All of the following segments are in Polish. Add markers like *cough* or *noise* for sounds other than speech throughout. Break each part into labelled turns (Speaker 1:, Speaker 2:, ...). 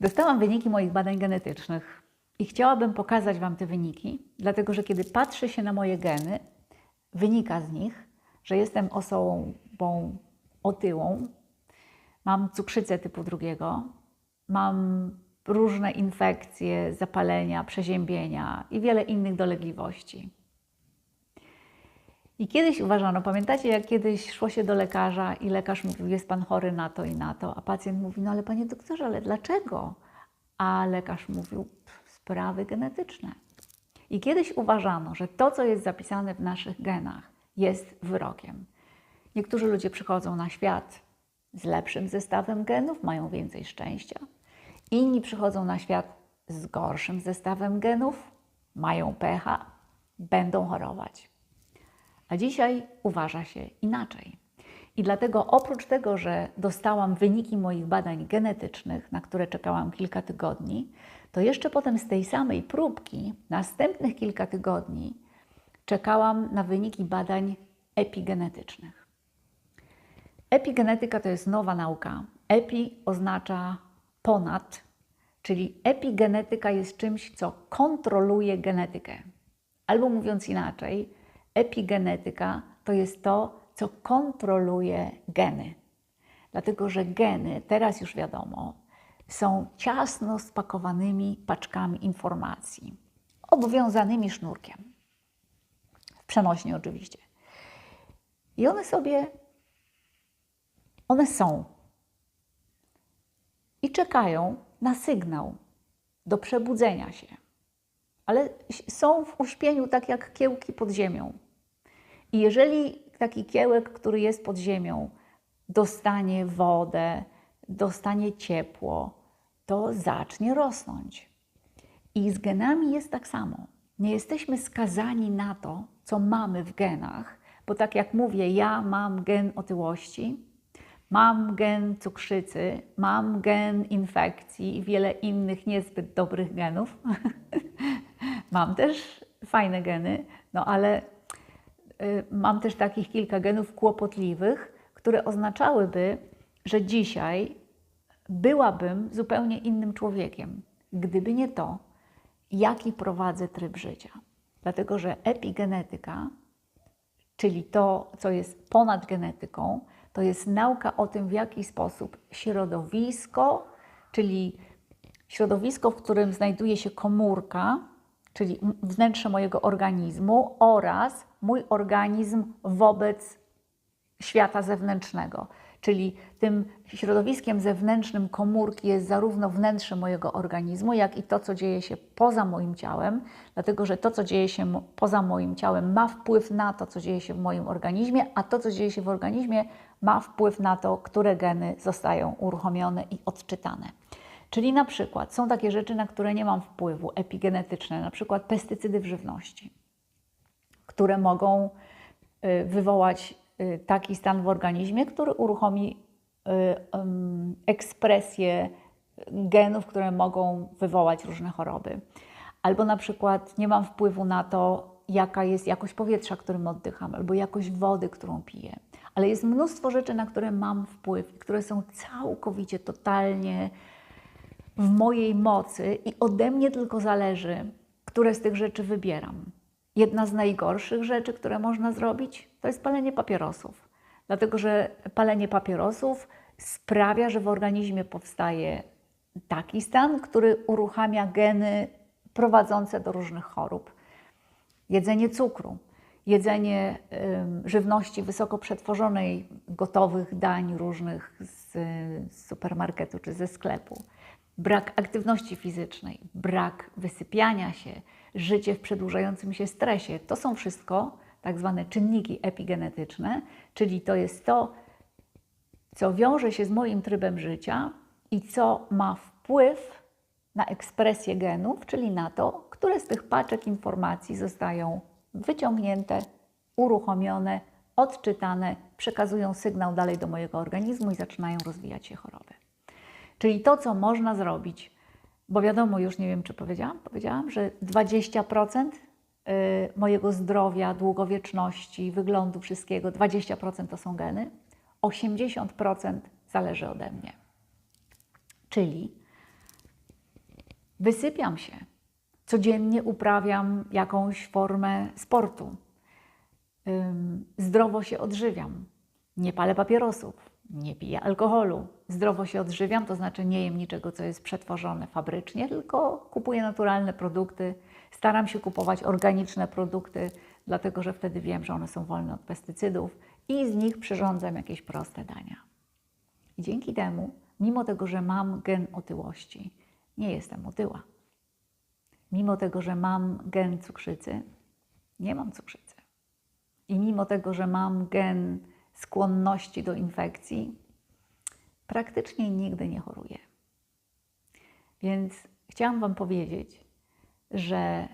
Speaker 1: Dostałam wyniki moich badań genetycznych i chciałabym pokazać Wam te wyniki, dlatego że kiedy patrzy się na moje geny, wynika z nich, że jestem osobą otyłą, mam cukrzycę typu drugiego, mam różne infekcje, zapalenia, przeziębienia i wiele innych dolegliwości. I kiedyś uważano, pamiętacie, jak kiedyś szło się do lekarza i lekarz mówił, jest pan chory na to i na to, a pacjent mówi, no ale panie doktorze, ale dlaczego? A lekarz mówił, sprawy genetyczne. I kiedyś uważano, że to, co jest zapisane w naszych genach, jest wyrokiem. Niektórzy ludzie przychodzą na świat z lepszym zestawem genów, mają więcej szczęścia. Inni przychodzą na świat z gorszym zestawem genów, mają pecha, będą chorować. A dzisiaj uważa się inaczej. I dlatego oprócz tego, że dostałam wyniki moich badań genetycznych, na które czekałam kilka tygodni, to jeszcze potem z tej samej próbki, następnych kilka tygodni, czekałam na wyniki badań epigenetycznych. Epigenetyka to jest nowa nauka. Epi oznacza ponad, czyli epigenetyka jest czymś, co kontroluje genetykę. Albo mówiąc inaczej, epigenetyka to jest to, co kontroluje geny. Dlatego, że geny, teraz już wiadomo, są ciasno spakowanymi paczkami informacji, obowiązanymi sznurkiem. W przenośni oczywiście. I one sobie, one są. I czekają na sygnał do przebudzenia się. Ale są w uśpieniu tak jak kiełki pod ziemią. I jeżeli taki kiełek, który jest pod ziemią, dostanie wodę, dostanie ciepło, to zacznie rosnąć. I z genami jest tak samo. Nie jesteśmy skazani na to, co mamy w genach, bo tak jak mówię, ja mam gen otyłości, mam gen cukrzycy, mam gen infekcji i wiele innych niezbyt dobrych genów. *laughs* mam też fajne geny, no ale mam też takich kilka genów kłopotliwych, które oznaczałyby, że dzisiaj byłabym zupełnie innym człowiekiem, gdyby nie to, jaki prowadzę tryb życia. Dlatego, że epigenetyka, czyli to, co jest ponad genetyką, to jest nauka o tym, w jaki sposób środowisko, czyli środowisko, w którym znajduje się komórka, czyli wnętrze mojego organizmu oraz mój organizm wobec świata zewnętrznego. Czyli tym środowiskiem zewnętrznym komórki jest zarówno wnętrze mojego organizmu, jak i to, co dzieje się poza moim ciałem, dlatego że to, co dzieje się poza moim ciałem, ma wpływ na to, co dzieje się w moim organizmie, a to, co dzieje się w organizmie, ma wpływ na to, które geny zostają uruchomione i odczytane. Czyli na przykład są takie rzeczy, na które nie mam wpływu epigenetyczne, na przykład pestycydy w żywności, które mogą y, wywołać y, taki stan w organizmie, który uruchomi y, ekspresję genów, które mogą wywołać różne choroby. Albo na przykład nie mam wpływu na to, jaka jest jakość powietrza, którym oddycham, albo jakość wody, którą piję. Ale jest mnóstwo rzeczy, na które mam wpływ, które są całkowicie, totalnie w mojej mocy i ode mnie tylko zależy, które z tych rzeczy wybieram. Jedna z najgorszych rzeczy, które można zrobić, to jest palenie papierosów. Dlatego, że palenie papierosów sprawia, że w organizmie powstaje taki stan, który uruchamia geny prowadzące do różnych chorób. Jedzenie cukru, jedzenie y, żywności wysoko przetworzonej, gotowych dań różnych z, z supermarketu czy ze sklepu brak aktywności fizycznej, brak wysypiania się, życie w przedłużającym się stresie to są wszystko tak zwane czynniki epigenetyczne, czyli to jest to, co wiąże się z moim trybem życia i co ma wpływ na ekspresję genów, czyli na to, które z tych paczek informacji zostają wyciągnięte, uruchomione, odczytane, przekazują sygnał dalej do mojego organizmu i zaczynają rozwijać się choroby. Czyli to, co można zrobić, bo wiadomo, już nie wiem, czy powiedziałam, powiedziałam, że 20% y, mojego zdrowia, długowieczności, wyglądu wszystkiego, 20% to są geny, 80% zależy ode mnie. Czyli Wysypiam się. Codziennie uprawiam jakąś formę sportu. Zdrowo się odżywiam. Nie palę papierosów, nie piję alkoholu. Zdrowo się odżywiam, to znaczy nie jem niczego, co jest przetworzone fabrycznie, tylko kupuję naturalne produkty. Staram się kupować organiczne produkty, dlatego że wtedy wiem, że one są wolne od pestycydów i z nich przyrządzam jakieś proste dania. I dzięki temu, mimo tego, że mam gen otyłości, nie jestem otyła. Mimo tego, że mam gen cukrzycy, nie mam cukrzycy. I mimo tego, że mam gen skłonności do infekcji, praktycznie nigdy nie choruję. Więc chciałam Wam powiedzieć, że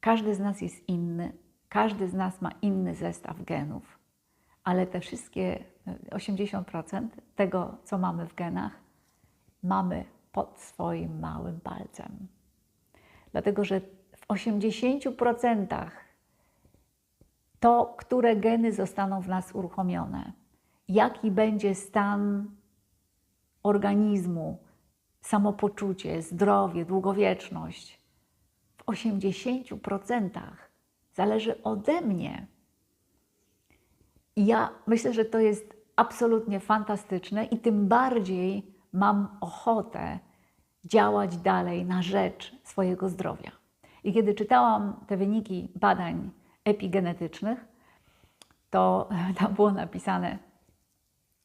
Speaker 1: każdy z nas jest inny, każdy z nas ma inny zestaw genów, ale te wszystkie 80% tego, co mamy w genach, mamy pod swoim małym palcem. Dlatego, że w 80% to, które geny zostaną w nas uruchomione, jaki będzie stan organizmu, samopoczucie, zdrowie, długowieczność, w 80% zależy ode mnie. I ja myślę, że to jest absolutnie fantastyczne i tym bardziej mam ochotę działać dalej na rzecz swojego zdrowia. I kiedy czytałam te wyniki badań epigenetycznych, to *laughs* tam było napisane: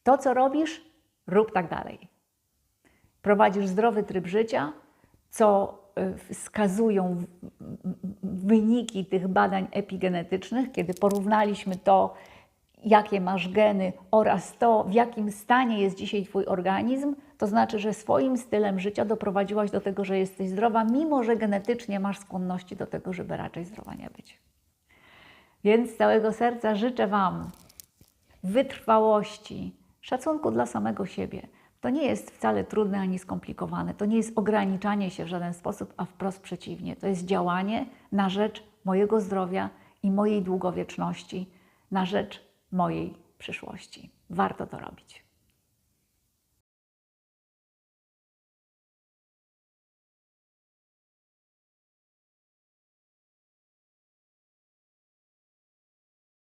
Speaker 1: To, co robisz, rób tak dalej. Prowadzisz zdrowy tryb życia, co y, wskazują wyniki tych badań epigenetycznych, kiedy porównaliśmy to, jakie masz geny oraz to, w jakim stanie jest dzisiaj Twój organizm, to znaczy, że swoim stylem życia doprowadziłaś do tego, że jesteś zdrowa, mimo że genetycznie masz skłonności do tego, żeby raczej zdrowa nie być. Więc z całego serca życzę Wam wytrwałości, szacunku dla samego siebie. To nie jest wcale trudne ani skomplikowane. To nie jest ograniczanie się w żaden sposób, a wprost przeciwnie. To jest działanie na rzecz mojego zdrowia i mojej długowieczności, na rzecz mojej przyszłości. Warto to robić.